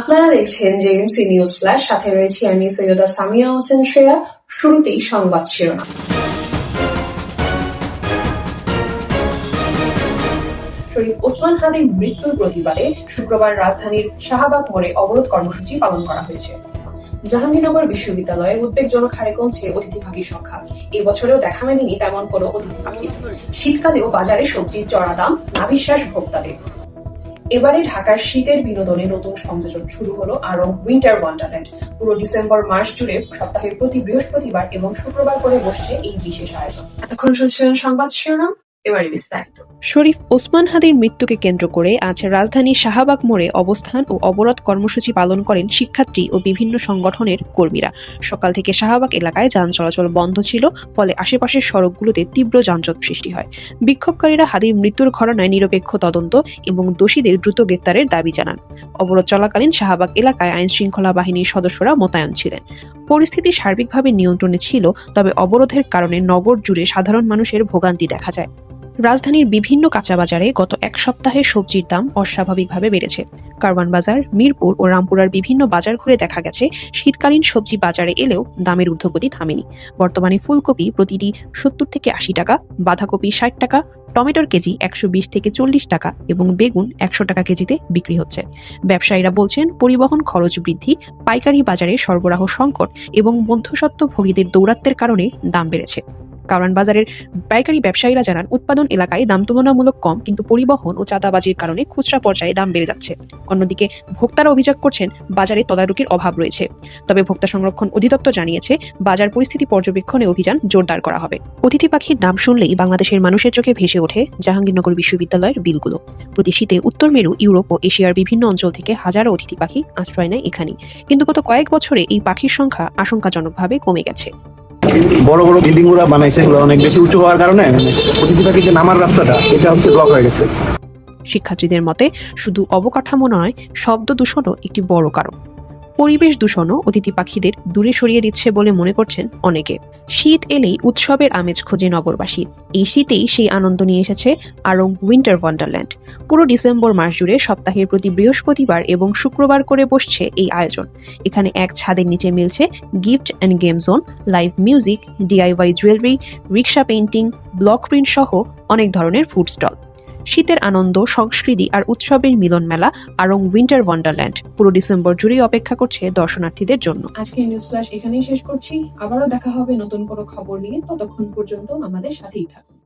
আপনারা দেখছেন JMC news flash, সাথে রয়েছি আমি সৈয়দা সামিয়া হোসেন শ্রেয়া। শুরুতেই সংবাদ শিরোনাম। শরীফ ওসমান হাদির মৃত্যুর প্রতিবাদে শুক্রবার রাজধানীর শাহবাগ মোড়ে অবরোধ কর্মসূচি পালন করা হয়েছে। জাহাঙ্গীরনগর বিশ্ববিদ্যালয়ে উদ্বেগজনক হারে কমছে অতিথি পাখির সংখ্যা। এবছরেও দেখা মেলেনি তেমন কোনো অতিথি পাখি শীতকালেও বাজারে সবজির চড়া দাম, নাভিশ্বাস ভোক্তাদের। এবারে ঢাকার শীতের বিনোদনে নতুন সংযোজন শুরু হলো আরং উইন্টার ওয়ান্ডারল্যান্ড পুরো ডিসেম্বর মাস জুড়ে সপ্তাহের প্রতি বৃহস্পতিবার এবং শুক্রবার করে বসছে এই বিশেষ আয়োজন। এতক্ষণ শুনছিলেন সংবাদ শিরোনাম। এবারে বিস্তারিত। শরীফ ওসমান হাদির মৃত্যুকে কেন্দ্র করে আজ রাজধানীর শাহবাগ মোড়ে অবস্থান ও অবরোধ কর্মসূচি পালন করেন শিক্ষার্থী ও বিভিন্ন সংগঠনের কর্মীরা। সকাল থেকে শাহবাগ এলাকায় যান চলাচল বন্ধ ছিল, ফলে আশেপাশের সড়কগুলোতে তীব্র যানজট সৃষ্টি হয়। বিক্ষোভকারীরা হাদির মৃত্যুর ঘটনায় নিরপেক্ষ তদন্ত এবং দোষীদের দ্রুত গ্রেপ্তারের দাবি জানান। অবরোধ চলাকালীন শাহবাগ এলাকায় আইন শৃঙ্খলা বাহিনীর সদস্যরা মোতায়েন ছিলেন। পরিস্থিতি সার্বিকভাবে নিয়ন্ত্রণে ছিল, তবে অবরোধের কারণে নগর জুড়ে সাধারণ মানুষের ভোগান্তি দেখা যায়। রাজধানীর বিভিন্ন কাঁচাবাজারে গত এক সপ্তাহে সবজির দাম অস্বাভাবিকভাবে বেড়েছে। কারওয়ান বাজার, মিরপুর ও রামপুরার বিভিন্ন বাজার ঘুরে দেখা গেছে, শীতকালীন সবজি বাজারে এলেও দামের ঊর্ধ্বগতি থামেনি। বর্তমানে ফুলকপি প্রতিটি সত্তর থেকে আশি টাকা, বাঁধাকপি ষাট টাকা, টমেটোর কেজি একশো বিশ থেকে চল্লিশ টাকা এবং বেগুন একশো টাকা কেজিতে বিক্রি হচ্ছে। ব্যবসায়ীরা বলছেন, পরিবহন খরচ বৃদ্ধি, পাইকারি বাজারে সরবরাহ সংকট এবং মধ্যস্বত্ব ভোগীদের দৌরাত্বের কারণে দাম বেড়েছে। কারণ বাজারের পাইকারি ব্যবসায়ীরা জানান, উৎপাদন এলাকায় দাম তুলনামূলক কম, কিন্তু পরিবহন ও চাঁদাবাজির কারণে খুচরা পর্যায়ে দাম বেড়ে যাচ্ছে। অন্যদিকে, ভোক্তারা অভিযোগ করছেন, বাজারে তদারকির অভাব রয়েছে। তবে ভোক্তা সংরক্ষণ অধিদপ্তর জানিয়েছে, বাজার পরিস্থিতি পর্যবেক্ষণে অভিযান জোরদার করা হবে। অতিথি পাখির নাম শুনলেই বাংলাদেশের মানুষের চোখে ভেসে ওঠে জাহাঙ্গীরনগর বিশ্ববিদ্যালয়ের বিলগুলো। প্রতি শীতে উত্তর মেরু, ইউরোপ ও এশিয়ার বিভিন্ন অঞ্চল থেকে হাজারো অতিথি পাখি আশ্রয় নেয় এখানে কিন্তু গত কয়েক বছরে এই পাখির সংখ্যা আশঙ্কাজনকভাবে কমে গেছে। বড় বড় বিল্ডিংগুলা বানাইছে, এগুলো অনেক বেশি উঁচু হওয়ার কারণে মানে অতিথি পাখির যে নামার রাস্তাটা, এটা হচ্ছে ব্লক হয়ে গেছে। শিক্ষার্থীদের মতে শুধু অবকাঠামো নয়, শব্দ দূষণও একটি বড় কারণ। পরিবেশ দূষণও অতিথি পাখিদের দূরে সরিয়ে দিচ্ছে বলে মনে করছেন অনেকে। শীত এলেই উৎসবের আমেজ খোঁজে নগরবাসী। এই শীতেই সেই আনন্দ নিয়ে এসেছে আরং উইন্টার ওয়ান্ডারল্যান্ড। পুরো ডিসেম্বর মাস জুড়ে সপ্তাহের প্রতি বৃহস্পতিবার এবং শুক্রবার করে বসছে এই আয়োজন। এখানে এক ছাদের নিচে মিলছে gift and game zone, live music, DIY jewellery, rickshaw painting block print সহ অনেক ধরনের ফুড স্টল। শীতের আনন্দ, সংস্কৃতি আর উৎসবের মিলন মেলা আরং উইন্টার ওয়ান্ডারল্যান্ড। পুরো ডিসেম্বর জুড়েই অপেক্ষা করছে দর্শনার্থীদের জন্য। আজকে নিউজ ফ্ল্যাশ এখানেই শেষ করছি। আবারও দেখা হবে নতুন কোনো খবর নিয়ে। ততক্ষণ পর্যন্ত আমাদের সাথেই থাকুন।